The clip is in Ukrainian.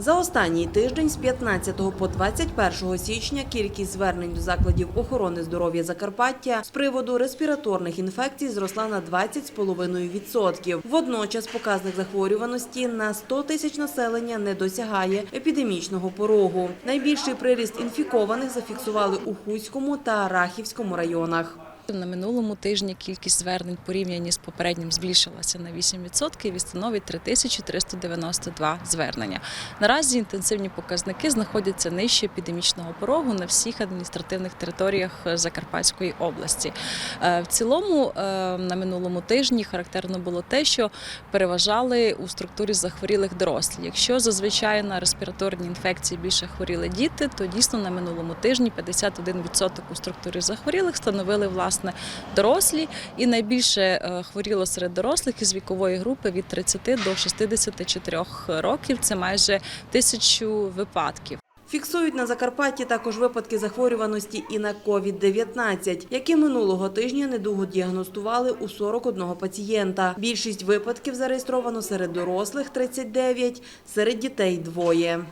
За останній тиждень з 15 по 21 січня кількість звернень до закладів охорони здоров'я Закарпаття з приводу респіраторних інфекцій зросла на 20,5%. Водночас показник захворюваності на 100 тисяч населення не досягає епідемічного порогу. Найбільший приріст інфікованих зафіксували у Хуському та Рахівському районах. На минулому тижні кількість звернень порівнянні з попереднім збільшилася на 8% і становить 3392 звернення. Наразі інтенсивні показники знаходяться нижче епідемічного порогу на всіх адміністративних територіях Закарпатської області. Е, В цілому е, на минулому тижні характерно було те, що переважали у структурі захворілих дорослі. Якщо зазвичай на респіраторні інфекції більше хворіли діти, то дійсно на минулому тижні 51% у структурі захворілих становили власне дорослі, і найбільше е, хворіло серед дорослих із вікової групи від 30 до 64 років. Це майже тисячу випадків. Фіксують на Закарпатті також випадки захворюваності і на COVID-19, які минулого тижня недугу діагностували у 41 пацієнта. Більшість випадків зареєстровано серед дорослих – 39, серед дітей – двоє.